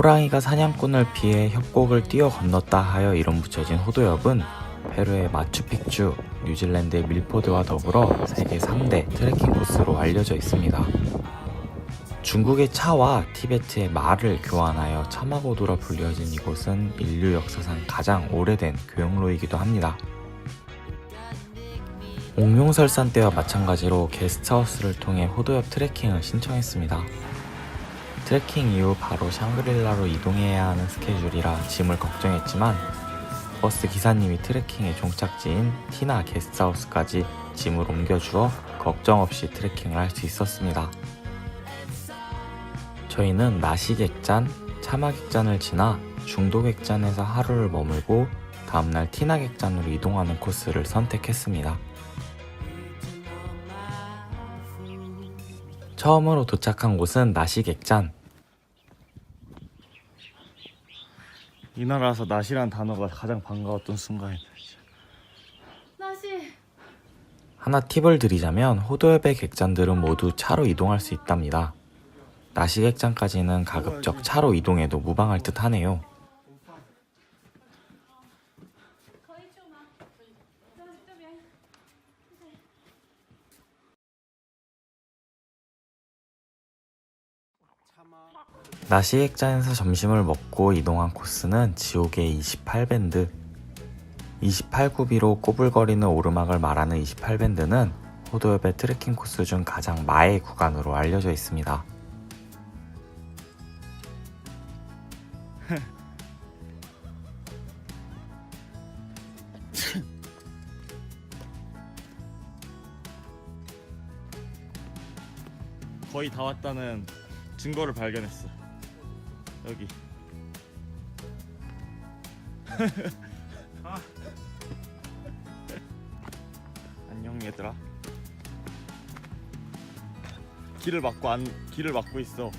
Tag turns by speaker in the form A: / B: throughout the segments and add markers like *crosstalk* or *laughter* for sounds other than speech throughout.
A: 호랑이가 사냥꾼을 피해 협곡을 뛰어 건넜다 하여 이름 붙여진 호도역은 페루의 마추픽추, 뉴질랜드의 밀포드와 더불어 세계 3대 트레킹 코스로 알려져 있습니다. 중국의 차와 티베트의 말을 교환하여 차마고도라 불리어진 이곳은 인류 역사상 가장 오래된 교역로이기도 합니다. 옥룡설산 때와 마찬가지로 게스트하우스를 통해 호도역 트레킹을 신청했습니다. 트레킹 이후 바로 샹그릴라로 이동해야 하는 스케줄이라 짐을 걱정했지만 버스 기사님이 트레킹의 종착지인 티나 게스트하우스까지 짐을 옮겨주어 걱정 없이 트레킹을 할 수 있었습니다. 저희는 나시객잔, 차마객잔을 지나 중도객잔에서 하루를 머물고 다음날 티나객잔으로 이동하는 코스를 선택했습니다. 처음으로 도착한 곳은 나시객잔.
B: 이 나라에서 낫이란 단어가 가장 반가웠던 순간이다.
C: 나시
A: 하나 팁을 드리자면 호도협의 객잔들은 모두 차로 이동할 수 있답니다. 나시객잔까지는 가급적 차로 이동해도 무방할 듯 하네요.
C: 거의 좀 와. 좀 좀.
A: 나시객잔에서 점심을 먹고 이동한 코스는 지옥의 28밴드. 28구비로 꼬불거리는 오르막을 말하는 28밴드는 호도협의 트레킹 코스 중 가장 마의 구간으로 알려져 있습니다.
B: 거의 다 왔다는 증거를 발견했어. 여기. 아. *laughs* 안녕 얘들아. 길을 막고 안 길을 막고 있어.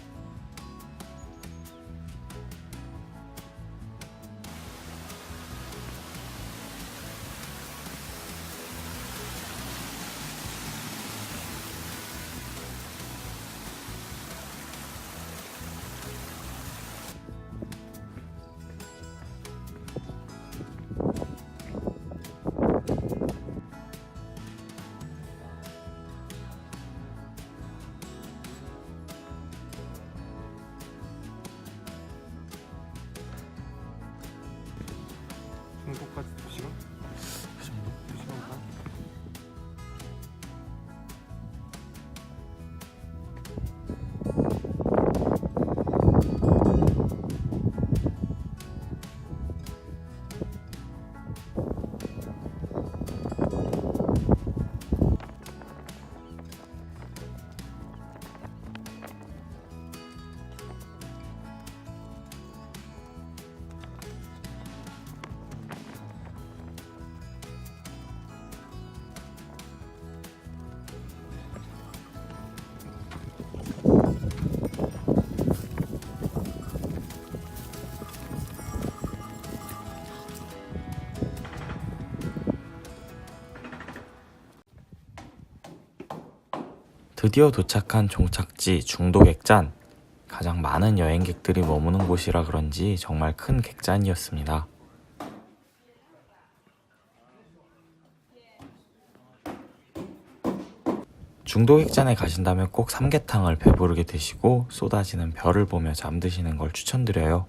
A: 드디어 도착한 종착지 중도 객잔. 가장 많은 여행객들이 머무는 곳이라 그런지 정말 큰 객잔이었습니다. 중도 객잔에 가신다면 꼭 삼계탕을 배부르게 드시고 쏟아지는 별을 보며 잠드시는 걸 추천드려요.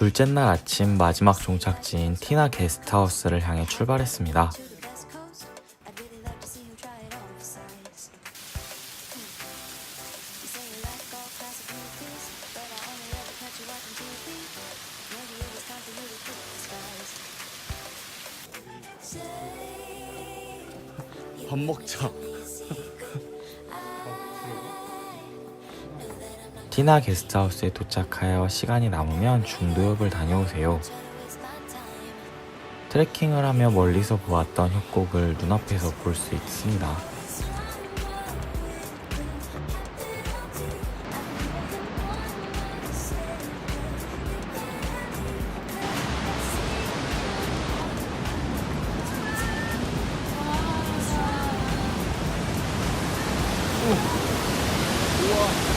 A: 둘째 날 아침 마지막 종착지인 티나 게스트하우스를 향해 출발했습니다.
B: 밥 먹자.
A: 티나 게스트하우스에 도착하여 시간이 남으면 중도역을 다녀오세요. 트레킹을 하며 멀리서 보았던 협곡을 눈앞에서 볼 수 있습니다.
B: 우와